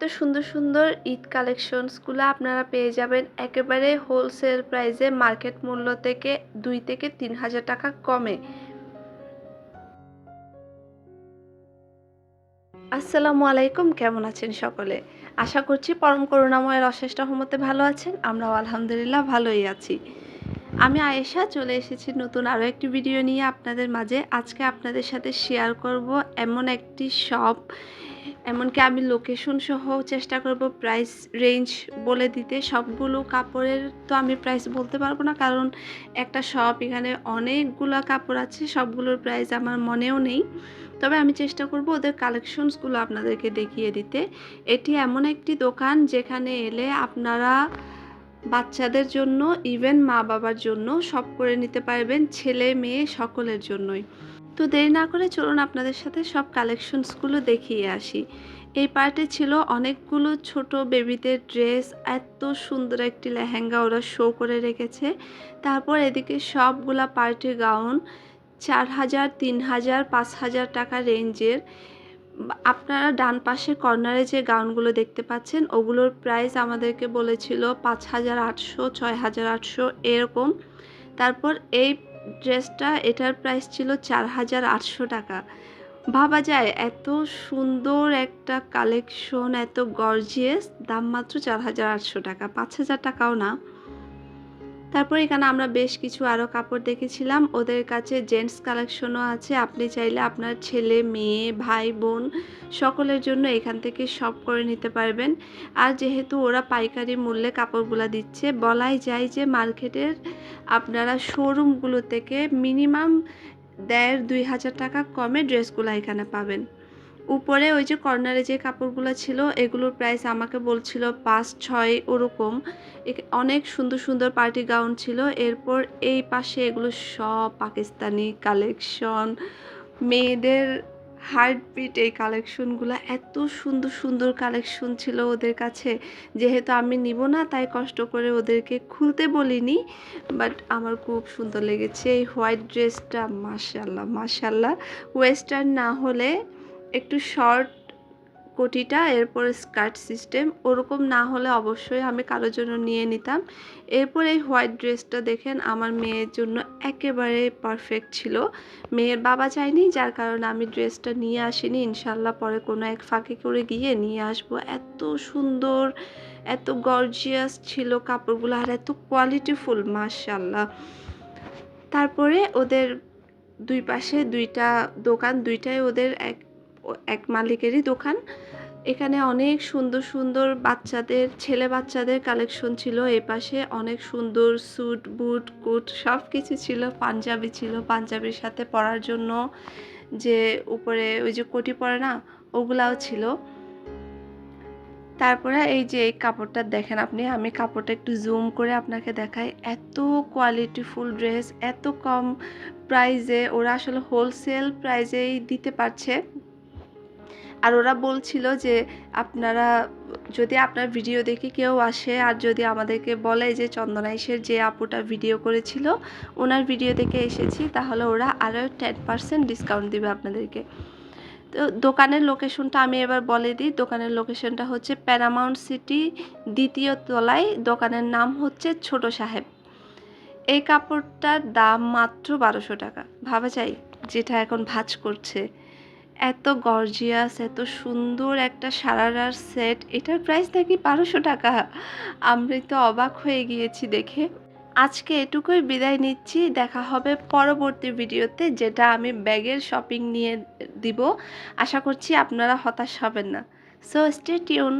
এত সুন্দর সুন্দর ঈদ কালেকশনসগুলো আপনারা পেয়ে যাবেন একেবারে হোলসেল প্রাইসে মার্কেট মূল্য থেকে দুই থেকে তিন হাজার টাকা কমে। আসসালামু আলাইকুম, কেমন আছেন সকলে? আশা করছি পরম করুণাময়ের অশেষ রহমতে ভালো আছেন, আমরাও আলহামদুলিল্লাহ ভালোই আছি। আমি আয়েশা, চলে এসেছি নতুন আরও একটি ভিডিও নিয়ে আপনাদের মাঝে। আজকে আপনাদের সাথে শেয়ার করব এমন একটি শপ এমনকি আমি লোকেশন সহ চেষ্টা করব প্রাইস রেঞ্জ বলে দিতে। সবগুলো কাপড়ের তো আমি প্রাইস বলতে পারব না, কারণ একটা শপ এখানে অনেকগুলো কাপড় আছে, সবগুলোর প্রাইস আমার মনেও নেই। তবে আমি চেষ্টা করব ওদের কালেকশনসগুলো আপনাদেরকে দেখিয়ে দিতে। এটি এমন একটি দোকান যেখানে এলে আপনারা বাচ্চাদের জন্য ইভেন মা বাবার জন্য সব করে নিতে পারবেন ছেলে মেয়ে সকলের জন্যই। তো দেরি না করে চলুন আপনাদের সাথে সব কালেকশনসগুলো দেখিয়ে আসি। এই পার্টে ছিল অনেকগুলো ছোট বেবিদের ড্রেস এত সুন্দর একটি লেহেঙ্গা ওরা শো করে রেখেছে। তারপর এদিকে সবগুলা পার্টি গাউন চার হাজার তিন হাজার পাঁচ হাজার টাকা রেঞ্জের। আপনারা ডান পাশে কর্নারে যে গাউনগুলো দেখতে পাচ্ছেন, ওগুলোর প্রাইস আমাদেরকে বলেছিল পাঁচ হাজার আটশো ছয় হাজার আটশো, এরকম। তারপর এই ড্রেসটা এটার প্রাইস ছিল চার হাজার আটশো টাকা। ভাবা যায়, এত সুন্দর একটা কালেকশন এত গর্জিয়াস দাম মাত্র চার হাজার আটশো টাকা। পাঁচ হাজার টাকাও না। তারপর এখানে আমরা বেশ কিছু আরও কাপড় দেখেছিলাম। ওদের কাছে জেন্টস কালেকশনও আছে। আপনি চাইলে আপনার ছেলে, মেয়ে, ভাই, বোন সকলের জন্য এখান থেকে সব করে নিতে পারবেন। আর যেহেতু ওরা পাইকারি মূল্যে কাপড়গুলো দিচ্ছে, বলাই যায় যে মার্কেটের আপনারা শোরুমগুলো থেকে মিনিমাম দেড় দুই হাজার টাকা কমে ড্রেসগুলো এখানে পাবেন। উপরে ওই যে কর্নারে যে কাপড়গুলো ছিল, এগুলোর প্রাইস আমাকে বলছিল পাঁচ ছয় ওরকম। অনেক সুন্দর সুন্দর পার্টি গাউন ছিল। এরপর এই পাশে এগুলো সব পাকিস্তানি কালেকশন মেয়েদের হার্টবিট এই কালেকশনগুলো এত সুন্দর সুন্দর কালেকশন ছিল ওদের কাছে। যেহেতু আমি নিব না, তাই কষ্ট করে ওদেরকে খুলতে বলিনি বাট আমার খুব সুন্দর লেগেছে। এই হোয়াইট ড্রেসটা মাসাল্লাহ মাসাল্লাহ ওয়েস্টার্ন না হলে একটু শর্ট কোটিটা, এরপর স্কার্ট সিস্টেম ওরকম না হলে অবশ্যই আমি কারোর জন্য নিয়ে নিতাম। এরপর এই হোয়াইট ড্রেসটা দেখেন, আমার মেয়ের জন্য একেবারে পারফেক্ট ছিল। মেয়ের বাবা চাইনি যার কারণে আমি ড্রেসটা নিয়ে আসিনি। ইনশাল্লাহ পরে কোনো এক ফাঁকে করে গিয়ে নিয়ে আসব। এত সুন্দর, এত গর্জিয়াস ছিল কাপড়গুলো আর এত কোয়ালিটিফুল মাশাল্লাহ তারপরে ওদের দুই পাশে দুইটা দোকান, দুইটাই ওদের এক এক মালিকেরই দোকান। এখানে অনেক সুন্দর সুন্দর বাচ্চাদের, ছেলে বাচ্চাদের কালেকশন ছিল। এ পাশে অনেক সুন্দর স্যুট বুট কুট সব কিছু ছিল। পাঞ্জাবি ছিল। পাঞ্জাবির সাথে পরার জন্য যে উপরে ওই যে কোটি পরে না, ওগুলাও ছিল। তারপরে এই যে এই কাপড়টা দেখেন আপনি, আমি কাপড়টা একটু জুম করে আপনাকে দেখাই। এত কোয়ালিটিফুল ড্রেস এত কম প্রাইজে ওরা আসলে হোলসেল প্রাইজেই দিতে পারছে। আর ওরা বলছিল যে আপনারা, যদি আপনার ভিডিও দেখে কেউ আসে আর যদি আমাদেরকে বলে যে চন্দনাইশের যে আপুটা ভিডিও করেছিল, ওনার ভিডিও দেখে এসেছি, তাহলে ওরা আরও টেন পার্সেন্ট ডিসকাউন্ট দেবে আপনাদেরকে। তো দোকানের লোকেশনটা আমি এবার বলে দিই, দোকানের লোকেশনটা হচ্ছে প্যারামাউন্ট সিটি দ্বিতীয় তলায়, দোকানের নাম হচ্ছে ছোট সাহেব। এই কাপড়টার দাম মাত্র বারোশো টাকা। ভাবা যায় যেটা এখন ভাজ করছে। এত গর্জিয়াস এত সুন্দর একটা সারারার সেট এটার প্রাইস নাকি বারোশো টাকা। আমি তো অবাক হয়ে গিয়েছি দেখে। আজকে এটুকুই বিদায় নিচ্ছি। দেখা হবে পরবর্তী ভিডিওতে, যেটা আমি ব্যাগের শপিং নিয়ে দিব। আশা করছি আপনারা হতাশ হবেন না। So stay tune